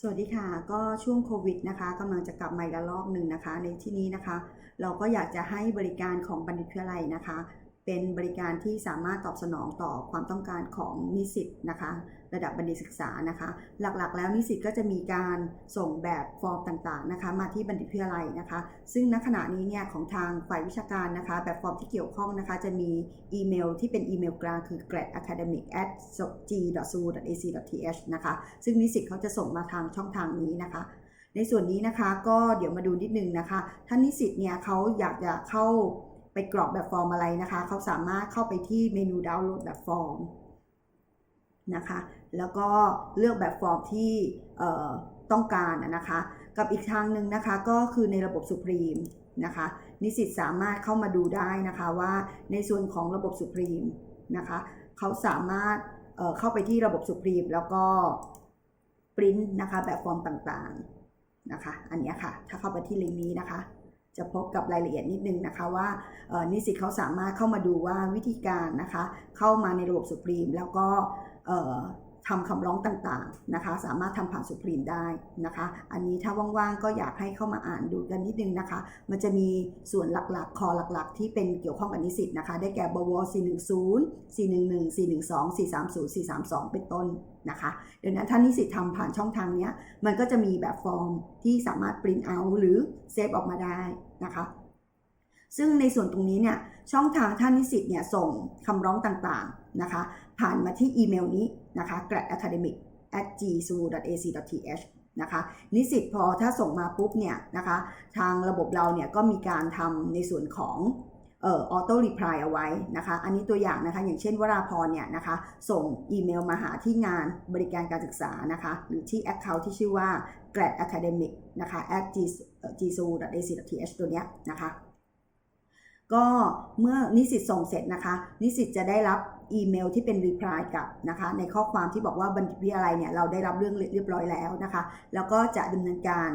สวัสดีค่ะก็ช่วงโควิดนะคะกำลังจะกลับมาอีกระลอกหนึ่งนะคะ ในที่นี้นะคะ เราก็อยากจะให้บริการของบัณฑิตเพื่อไรนะคะ เป็นบริการที่สามารถตอบสนองต่อความต้องการของนิสิตนะคะ ระดับบัณฑิตศึกษานะคะ หลักๆ แล้วนิสิตก็จะมีการส่งแบบฟอร์มต่างๆนะคะ มาที่บัณฑิตวิทยาลัยนะคะ ซึ่งณขณะนี้เนี่ยของทางฝ่ายวิชาการนะคะ แบบฟอร์มที่เกี่ยวข้องนะคะ จะมีอีเมลที่เป็นอีเมลกลางคือ gradacademic@g.su.ac.th นะคะ ซึ่งนิสิตเขาจะส่งมาทางช่องทางนี้นะคะในส่วนนี้นะคะก็เดี๋ยวมาดูนิดนึงนะคะถ้านิสิตเนี่ยเขาอยากจะเข้า ไปกรอกแบบฟอร์มอะไรนะคะ เขาสามารถเข้าไปที่เมนูดาวน์โหลดแบบฟอร์มนะคะ แล้วก็เลือกแบบฟอร์มที่ต้องการนะคะ กับอีกทางหนึ่งนะคะก็คือในระบบ Supreme นะคะ นิสิตสามารถเข้ามาดูได้นะคะว่าในส่วนของระบบ Supreme นะคะ เขาสามารถเเข้าไปที่ระบบ Supreme แล้วก็ปริ้นนะคะแบบฟอร์มต่างๆนะคะ อันนี้ค่ะ ถ้าเข้าไปที่ลิงก์นี้นะคะ จะพบกับรายละเอียดนิดนึงนะคะว่านิสิตเขาสามารถเข้ามาดูว่าวิธีการนะคะ เข้ามาในระบบสุพรีมแล้วก็ ทำคำร้องต่างๆนะคะ สามารถทำผ่าน Supreme ได้นะคะ อันนี้ถ้าว่างๆก็อยากให้เข้ามาอ่านดูกันนิดนึงนะคะ มันจะมีส่วนหลักๆ คอหลักๆ ที่เป็นเกี่ยวข้องกับนิสิตนะคะ ได้แก่บว410 411 412 430 432 เป็นต้นนะคะดังนั้นถ้านิสิตทำผ่านช่องทางนี้มันก็จะมีแบบฟอร์มที่สามารถปริ้นเอาหรือเซฟออกมาได้นะคะ ซึ่งในส่วนตรงนี้เนี่ยช่องทางท่านนิสิตเนี่ยส่งคำร้องต่างๆนะคะ ผ่านมาที่อีเมลนี้นะคะ gradacademic at gsu.ac.th นะคะ นิสิตพอถ้าส่งมาปุ๊บเนี่ยนะคะ ทางระบบเราเนี่ยก็มีการทำในส่วนของเอ่อออโต้รีプライเอาไว้นะคะ อันนี้ตัวอย่างนะคะ อย่างเช่นวราพรเนี่ยนะคะ ส่งอีเมลมาหาที่งานบริการการศึกษานะคะ หรือที่ Account ที่ชื่อว่า grad academic นะคะ at gsu.ac.th ตัวเนี้ยนะคะ ก็เมื่อนิสิตส่งเสร็จนะคะ นิสิตจะได้รับอีเมลที่เป็นรีプライกลับนะคะ ในข้อความที่บอกว่าบัณฑิตวิทยาลัยเนี่ยเราได้รับเรื่องเรียบร้อยแล้วนะคะ แล้วก็จะดำเนินการ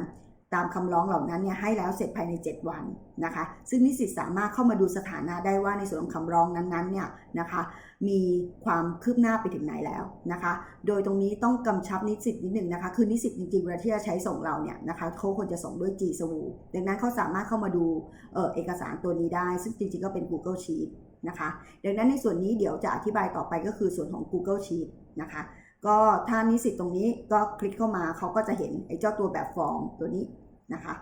ตามคำร้องเหล่านั้นเนี่ยให้แล้วเสร็จภายใน 7 วันนะคะ ซึ่งนิสิตสามารถเข้ามาดูสถานะได้ว่าในส่วนของคำร้องนั้นๆเนี่ยนะคะมีความคืบหน้าไปถึงไหนแล้วนะคะ โดยตรงนี้ต้องกำชับนิสิตนิดหนึ่งนะคะ คือนิสิตจริงๆเวลาที่จะใช้ส่งเราเนี่ยนะคะเขาควรจะส่งด้วย G s w o ดังนั้นเขาสามารถเข้ามาดูเออเอกสารตัวนี้ได้ ซึ่งจริงๆก็เป็น Google Sheet นะคะ ดังนั้นในส่วนนี้เดี๋ยวจะอธิบายต่อไปก็คือส่วนของ Google Sheet นะคะ ก็ถ้านิสิตตรงนี้ก็คลิกเข้ามาเขาก็จะเห็นไอ้เจ้าตัวแบบฟอร์มตัวนี้นะคะ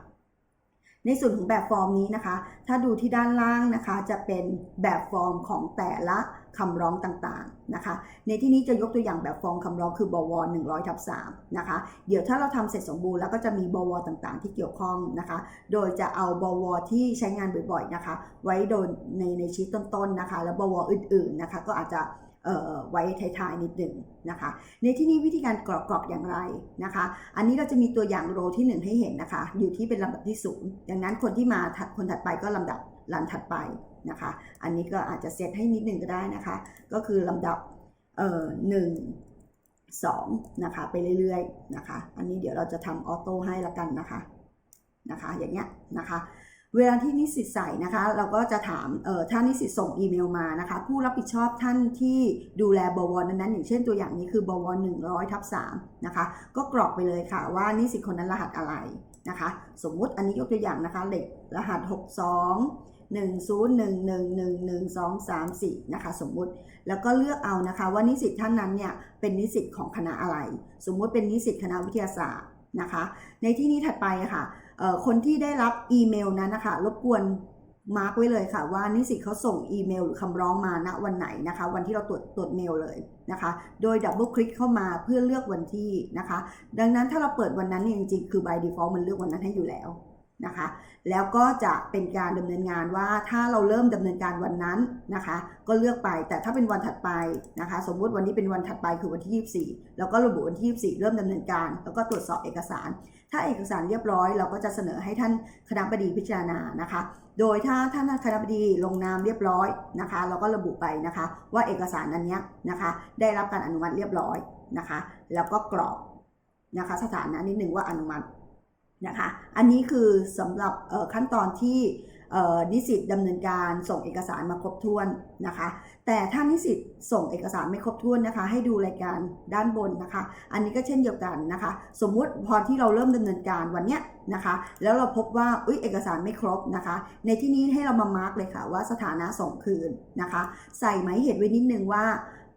ในส่วนของแบบฟอร์มนี้นะคะ ถ้าดูที่ด้านล่างนะคะ จะเป็นแบบฟอร์มของแต่ละคำร้องต่างๆนะคะ ในที่นี้จะยกตัวอย่างแบบฟอร์มคำร้องคือบว100ทับ3นะคะ เดี๋ยวถ้าเราทำเสร็จสมบูรณ์แล้วก็จะมีบวต่างๆ ที่เกี่ยวข้องนะคะ โดยจะเอาบวที่ใช้งานบ่อยๆนะคะ ไว้โดยในในชีตต้นๆนะคะ แล้วบวอื่นๆนะคะ ก็อาจจะ ไว้ท้ายๆนิดหนึ่งนะคะ ในที่นี้วิธีการกรอกกรอย่างไรนะคะ อันนี้เราจะมีตัวอย่างโรที่ 1 ให้เห็นนะคะ อยู่ที่เป็นลำดับที่ศูนย์ดังนั้นคนที่มาคนถัดไปก็ลำดับลันถัดไปนะคะ อันนี้ก็อาจจะเซตให้นิดหนึ่งก็ได้นะคะ ก็คือลำดับเอ่อหนึ่งสองนะคะไปเรื่อยๆนะคะ อันนี้เดี๋ยวเราจะทำออโต้ให้ละกันนะคะนะคะ อย่างเงี้ยนะคะ เวลาที่นิสิตใส่นะคะ เราก็จะถามเออถ้านิสิตส่งอีเมลมานะคะ ผู้รับผิดชอบท่านที่ดูแลบวนั้นๆ อย่างเช่นตัวอย่างนี้คือบว100ทับ3นะคะ ก็กรอกไปเลยค่ะว่านิสิตคนนั้นรหัสอะไรนะคะ สมมุติอันนี้ยกตัวอย่างนะคะเลขรหัส 62 1011111234 นะคะ สมมุติแล้วก็เลือกเอานะคะ ว่านิสิตท่านนั้นเนี่ยเป็นนิสิตของคณะอะไร สมมุติเป็นนิสิตคณะวิทยาศาสตร์นะคะ ในที่นี้ถัดไปค่ะ คนที่ได้รับอีเมลนั้นนะคะรบกวนมาร์กไว้เลยค่ะว่านิสิตเขาส่งอีเมลหรือคำร้องมาณวันไหนนะคะ วันที่เราตรวจตรวจเมลเลยนะคะ โดยดับเบิลคลิกเข้ามาเพื่อเลือกวันที่นะคะ ดังนั้นถ้าเราเปิดวันนั้นเนี่ยจริงๆ คือ by default มันเลือกวันนั้นให้อยู่แล้วนะคะ แล้วก็จะเป็นการดำเนินงานว่าถ้าเราเริ่มดำเนินการวันนั้นนะคะ ก็เลือกไปแต่ถ้าเป็นวันถัดไปนะคะ สมมุติวันนี้เป็นวันถัดไปคือวันที่ 24 แล้วก็ระบุวันที่ 24 เริ่มดำเนินการ แล้วก็ตรวจสอบเอกสาร ถ้าเอกสารเรียบร้อย เราก็จะเสนอให้ท่านคณะบดีพิจารณานะคะ โดยถ้าท่านคณะบดีลงนามเรียบร้อยนะคะ เราก็ระบุไปนะคะ ว่าเอกสารอันเนี้ยนะคะ ได้รับการอนุมัติเรียบร้อยนะคะ แล้วก็กรอกนะคะ สถานะนิดหนึ่งว่าอนุมัตินะคะ อันนี้คือสำหรับขั้นตอนที่ นิสิตดำเนินการส่งเอกสารมาครบถ้วนนะคะ แต่ถ้านิสิตส่งเอกสารไม่ครบถ้วนนะคะ ให้ดูรายการด้านบนนะคะ อันนี้ก็เช่นเดียวกันนะคะ สมมุติพอที่เราเริ่มดำเนินการวันเนี้ยนะคะ แล้วเราพบว่าอุ้ยเอกสารไม่ครบนะคะ ในที่นี้ให้เรามามาร์กเลยค่ะว่าสถานะส่งคืนนะคะ ใส่หมายเหตุไว้นิดนึงว่า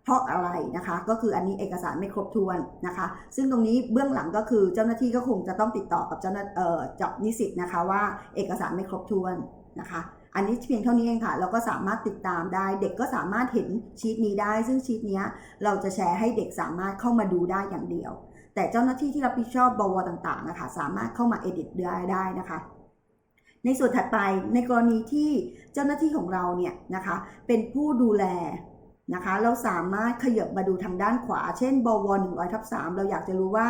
เพราะอะไรนะคะ ก็คืออันนี้เอกสารไม่ครบถ้วนนะคะ ซึ่งตรงนี้เบื้องหลังก็คือเจ้าหน้าที่ก็คงจะต้องติดต่อกับเจ้าหน้าเอ่อกับนิสิตนะคะว่าเอกสารไม่ครบถ้วน นะคะ อันนี้เพียงเท่านี้เองค่ะ เราก็สามารถติดตามได้ เด็กก็สามารถเห็นชีตนี้ได้ ซึ่งชีตเนี้ยเราจะแชร์ให้เด็กสามารถเข้ามาดูได้อย่างเดียว แต่เจ้าหน้าที่ที่รับผิดชอบบวต่างๆนะคะสามารถเข้ามา edit ได้ได้นะคะในส่วนถัดไปในกรณีที่เจ้าหน้าที่ของเราเนี่ยนะคะเป็นผู้ดูแลนะคะเราสามารถขยับมาดูทางด้านขวา เช่นบว100ทับ3เราอยากจะรู้ว่า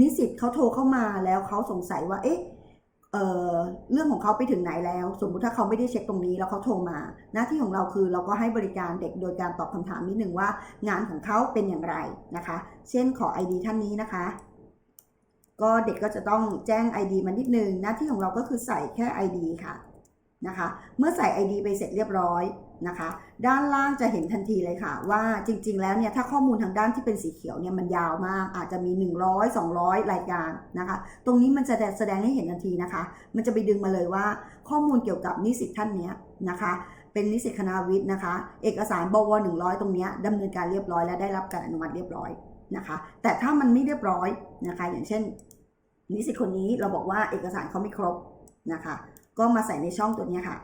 นิสิตเขาโทรเข้ามาแล้วเขาสงสัยว่าเอ๊ะ เอ่อเรื่องของเขาไปถึงไหนแล้ว สมมุติถ้าเขาไม่ได้เช็คตรงนี้แล้วเขาโทรมา หน้าที่ของเราคือเราก็ให้บริการเด็กโดยการตอบคำถามนิดหนึ่งว่า งานของเขาเป็นอย่างไรนะคะ เช่นขอ ID ท่านนี้นะคะ ก็เด็กก็จะต้องแจ้ง ID มานิดนึงหน้าที่ของเราก็คือใส่แค่ ID ค่ะนะคะ เมื่อใส่ ID ไปเสร็จเรียบร้อย นะคะ ด้านล่างจะเห็นทันทีเลยค่ะ ว่าจริง ๆ แล้วเนี่ยถ้าข้อมูลทางด้านที่เป็นสีเขียวเนี่ยมันยาวมาก อาจจะมี 100 200 รายการนะคะ ตรงนี้มันจะแสดงให้เห็นทันทีนะคะ มันจะไปดึงมาเลยว่าข้อมูลเกี่ยวกับนิสิตท่านเนี้ยนะคะ เป็นนิสิตคณะวิทย์นะคะ เอกสารบว100 ตรงเนี้ยดำเนินการเรียบร้อยและได้รับการอนุมัติเรียบร้อยนะคะ แต่ถ้ามันไม่เรียบร้อยนะคะ อย่างเช่น นิสิตคนนี้เราบอกว่าเอกสารเขาไม่ครบนะคะ ก็มาใส่ในช่องตัวนี้ค่ะ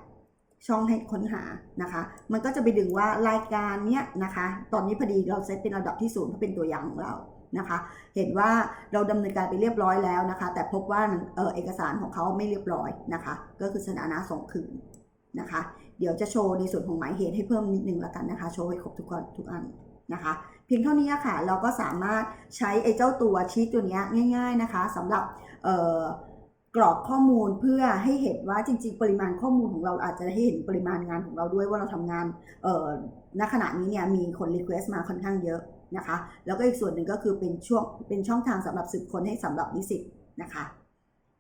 ช่องให้ค้นหานะคะ มันก็จะไปดึงว่ารายการเนี้ยนะคะ ตอนนี้พอดีเราเซตเป็นระดับที่ศูนย์เพราะเป็นตัวอย่างของเรานะคะ เห็นว่าเราดำเนินการไปเรียบร้อยแล้วนะคะ แต่พบว่าเออเอกสารของเขาไม่เรียบร้อยนะคะ ก็คือสถานะส่งคืนนะคะ เดี๋ยวจะโชว์ในส่วนของหมายเหตุให้เพิ่มนิดนึงละกันนะคะ โชว์ให้ครบทุกคนทุกอันนะคะ เพียงเท่านี้ค่ะ เราก็สามารถใช้ไอ้เจ้าตัวชีตตัวเนี้ยง่าย ๆนะคะสำหรับเอ่อ กรอกข้อมูลเพื่อให้เห็นว่าจริง ๆ ปริมาณข้อมูลของเราอาจจะให้เห็นปริมาณงานของเราด้วยว่าเราทำงานเอ่อณขณะนี้เนี่ยมีคนรีเควสต์มาค่อนข้างเยอะนะคะ แล้วก็อีกส่วนหนึ่งก็คือเป็นช่วงเป็นช่องทางสำหรับสืบค้นให้สำหรับนิสิตนะคะ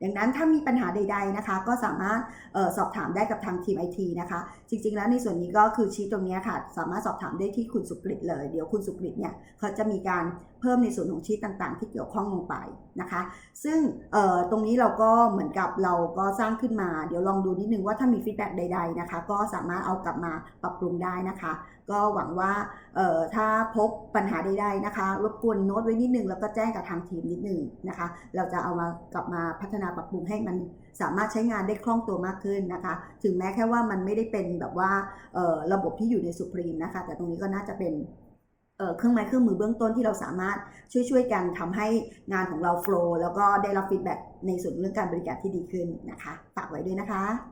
ดังนั้นถ้ามีปัญหาใด ๆนะคะ ก็สามารถออสอบถามได้กับทางทีมไอทีนะคะ จริง ๆ แล้วในส่วนนี้ก็คือชีตตรงนี้ค่ะ สามารถสอบถามได้ที่คุณสุกฤตเลย เดี๋ยวคุณสุกฤตเนี่ยเขาจะมีการ เพิ่มในส่วนของชีตต่างๆ ที่เกี่ยวข้องลงไปนะคะ ซึ่งตรงนี้เราก็เหมือนกับเราก็สร้างขึ้นมา เดี๋ยวลองดูนิดนึงว่าถ้ามีฟีดแบ็กใดๆนะคะ ก็สามารถเอากลับมาปรับปรุงได้นะคะ ก็หวังว่าถ้าพบปัญหาใดๆนะคะ รบกวนโน้ตไว้นิดนึงแล้วก็แจ้งกับทางทีมนิดนึงนะคะ เราจะเอามากลับมาพัฒนาปรับปรุงให้มันสามารถใช้งานได้คล่องตัวมากขึ้นนะคะ ถึงแม้แค่ว่ามันไม่ได้เป็นแบบว่าระบบที่อยู่ในสุพรีมนะคะ แต่ตรงนี้ก็น่าจะเป็น เครื่องไม้เครื่องมือเบื้องต้นที่เราสามารถช่วยๆกันทำให้งานของเราโฟล์แล้วก็ได้รับฟีดแบ็กในส่วนเรื่องการบริการที่ดีขึ้นนะคะฝากไว้ด้วยนะคะ